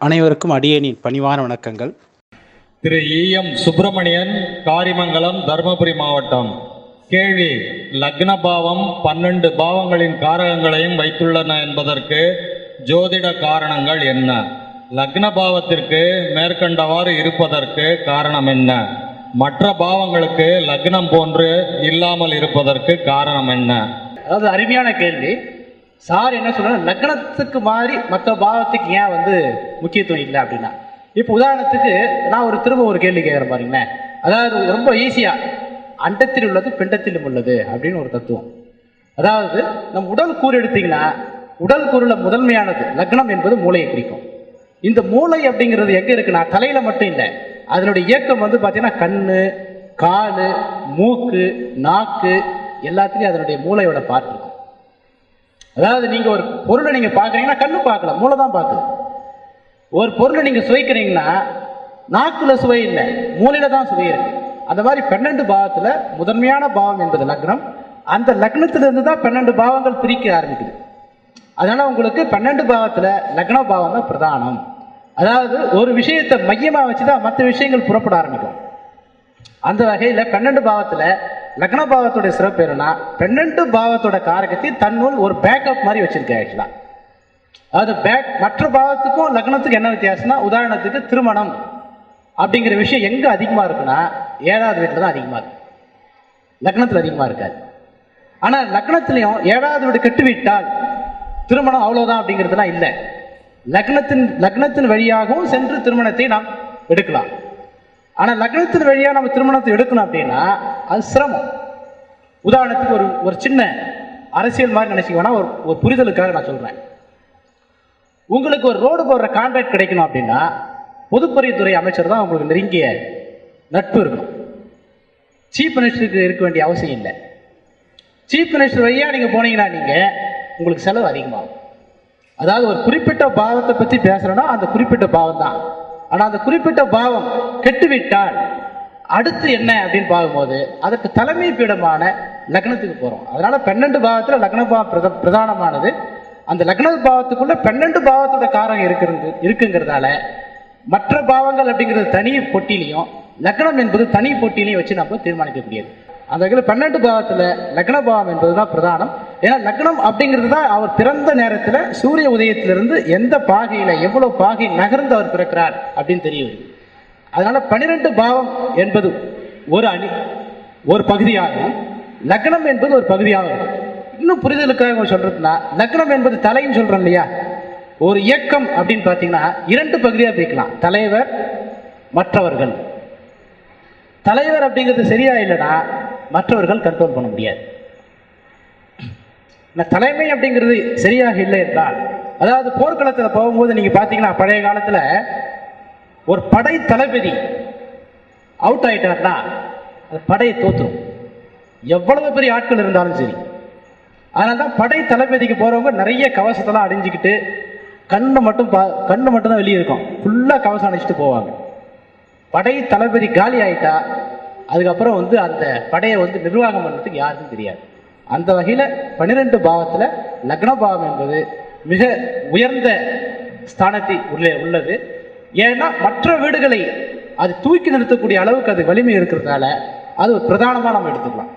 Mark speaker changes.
Speaker 1: அனைவருக்கும் அடியேனின் பணிவான வணக்கங்கள்.
Speaker 2: திரு ஈஎம் சுப்பிரமணியன் காரிமங்கலம் தருமபுரி மாவட்டம். கேள்வி லக்ன பாவம் பன்னெண்டு பாவங்களின் காரகங்களையும் வைத்துள்ளன என்பதற்கு ஜோதிட காரணங்கள் என்ன? லக்ன பாவத்திற்கு மேற்கண்டவாறு இருப்பதற்கு காரணம் என்ன? மற்ற பாவங்களுக்கு லக்னம் போன்று இல்லாமல் இருப்பதற்கு காரணம் என்ன?
Speaker 3: அதாவது அருமையான கேள்வி. சார் என்ன சொல்றாரு? லக்னத்துக்கு மாதிரி மற்ற பாவத்துக்கு ஏன் வந்து முக்கியத்துவம் இல்லை அப்படின்னா? இப்போ உதாரணத்துக்கு நான் ஒரு திரும்ப ஒரு கேள்வி கேட்குறேன் பாருங்களேன். அதாவது ரொம்ப ஈஸியா அண்டத்தில் உள்ளது பிண்டத்திலும் உள்ளது அப்படின்னு ஒரு தத்துவம். அதாவது நம்ம உடல் கூறு எடுத்தீங்கன்னா உடல் கூறுல முதன்மையானது லக்னம் என்பது மூளையை குறிக்கும். இந்த மூளை அப்படிங்கிறது எங்க இருக்குன்னா தலையில மட்டும் இல்லை. அதனுடைய இயக்கம் வந்து பார்த்தீங்கன்னா கண்ணு காலு மூக்கு நாக்கு எல்லாத்துலேயும் அதனுடைய மூளையோட பார்ட் இருக்கும். அதாவது நீங்கள் ஒரு பொருளை நீங்கள் பார்க்குறீங்கன்னா கண்ணு பார்க்கல மூளை தான் பார்க்குது. ஒரு பொருளை நீங்கள் சுவைக்கிறீங்கன்னா நாக்கில் சுவை இல்லை மூளையில் தான் சுவை இருக்கு. அந்த மாதிரி பன்னெண்டு பாவத்தில் முதன்மையான பாவம் என்பது லக்னம். அந்த லக்னத்திலிருந்து தான் பன்னெண்டு பாவங்கள் பிரிக்க ஆரம்பிக்குது. அதனால் உங்களுக்கு பன்னெண்டு பாவத்தில் லக்ன பாவம் தான் பிரதானம். அதாவது ஒரு விஷயத்தை வச்சு தான் மற்ற விஷயங்கள் புறப்பட ஆரம்பிக்கும். அந்த வகையில் பன்னெண்டு பாவத்தில் லக்ன பாவத்துடைய சிறப்பு என்னன்னா பன்னெண்டு பாவத்தோட காரகத்தை தன்னுள் ஒரு பேக்கப் மாதிரி வச்சிருக்கேன் ஆக்சுவலா அது பேக் மற்ற பாவத்துக்கும் லக்னத்துக்கும் என்ன வித்தியாசம்னா உதாரணத்துக்கு திருமணம் அப்படிங்கிற விஷயம் எங்கே அதிகமாக இருக்குன்னா ஏழாவது வீட்டில் தான் அதிகமாக இருக்கு. லக்னத்தில் அதிகமாக இருக்காது. ஆனால் லக்னத்துலேயும் ஏழாவது வீடு கட்டுவிட்டால் திருமணம் அவ்வளோதான் அப்படிங்கிறதுலாம் இல்லை. லக்னத்தின் லக்னத்தின் வழியாகவும் சென்று திருமணத்தை நாம் எடுக்கலாம். ஆனால் லக்னத்தின் வழியாக நம்ம திருமணத்தை எடுக்கணும் அப்படின்னா அது சிரமம். உதாரணத்துக்கு ஒரு ஒரு சின்ன அரசியல் மாதிரி நினைச்சிக்க வேணா ஒரு ஒரு புரிதலுக்காக நான் சொல்கிறேன் உங்களுக்கு ஒரு ரோடு போடுற கான்ட்ராக்ட் கிடைக்கணும் அப்படின்னா பொதுப்பறிவுத்துறை அமைச்சர் தான் உங்களுக்கு நெருங்கிய நட்பு இருக்கணும். சீஃப் மினிஸ்டருக்கு இருக்க வேண்டிய அவசியம் இல்லை. சீஃப் மினிஸ்டர் வழியாக நீங்கள் போனீங்கன்னா நீங்கள் உங்களுக்கு செலவு அதிகமாகும். அதாவது ஒரு குறிப்பிட்ட பாவத்தை பற்றி பேசுகிறோன்னா அந்த குறிப்பிட்ட பாவம் தான் ஆனால் அந்த குறிப்பிட்ட பாவம் கெட்டுவிட்டால் அடுத்து என்ன அப்படின்னு பார்க்கும்போது அதற்கு தலைமை பீடமான லக்னத்துக்கு போகிறோம் அதனால் பன்னெண்டு பாவத்தில் லக்ன பாவம் பிரத- பிரதானமானது. அந்த லக்ன பாவத்துக்குள்ள பன்னெண்டு பாவத்தோட காரகம் இருக்கிறது இருக்குங்கிறதால மற்ற பாவங்கள் அப்படிங்கிறது தனி பொட்டிலையும் லக்னம் என்பது தனி பொட்டிலையும் வச்சு நம்ம தீர்மானிக்கக்கூடியது. அந்த வகையில் பன்னெண்டு பாவத்தில் லக்ன பாவம் என்பது தான் பிரதானம். ஏன்னா லக்னம் அப்படிங்கிறது தான் அவர் பிறந்த நேரத்தில் சூரிய உதயத்திலிருந்து எந்த பாகையில் எவ்வளோ பாகை நகர்ந்து அவர் பிறக்கிறார் அப்படின்னு தெரிய வருது அதனால பன்னிரெண்டு பாவம் என்பது ஒரு அணி ஒரு பகுதியாகும் லக்னம் என்பது ஒரு பகுதியாகும் இன்னும் புரிதலுக்காக உங்களுக்கு சொல்றதுன்னா லக்னம் என்பது தலைன்னு சொல்றோம் இல்லையா? ஒரு இயக்கம் அப்படின்னு பார்த்தீங்கன்னா இரண்டு பகுதியாக பிரிக்கலாம். தலைவர் மற்றவர்கள். தலைவர் அப்படிங்கிறது சரியா இல்லைன்னா மற்றவர்கள் கண்ட்ரோல் பண்ண முடியாது. இந்த தலைமை அப்படிங்கிறது சரியாக இல்லை என்றால் அதாவது போர்க்களத்தில் போகும்போது நீங்க பார்த்தீங்கன்னா பழைய காலத்துல ஒரு படை தளபதி அவுட் ஆயிட்டார்னா அது படையை தோத்துரும். எவ்வளவு பெரிய ஆட்கள் இருந்தாலும் சரி. அதனால தான் படை தளபதிக்கு போகிறவங்க நிறைய கவசத்தெல்லாம் அடைஞ்சிக்கிட்டு கண்ணு மட்டும் பா கண்ணு மட்டும் தான் வெளியே இருக்கும். ஃபுல்லாக கவசம் அணிச்சிட்டு போவாங்க. படை தளபதி காலி ஆயிட்டா அதுக்கப்புறம் வந்து அந்த படையை வந்து நிர்வாகம் பண்ணுறதுக்கு யாருக்கும் தெரியாது. அந்த வகையில் பன்னிரெண்டு பாவத்தில் லக்ன பாவம் என்பது மிக உயர்ந்த ஸ்தானத்தை உள்ளே உள்ளது. ஏன்னா மற்ற வீடுகளை அது தூக்கி நிறுத்தக்கூடிய அளவுக்கு அது வலிமை இருக்கிறதால அது ஒரு பிரதானமாக நம்ம எடுத்துக்கலாம்.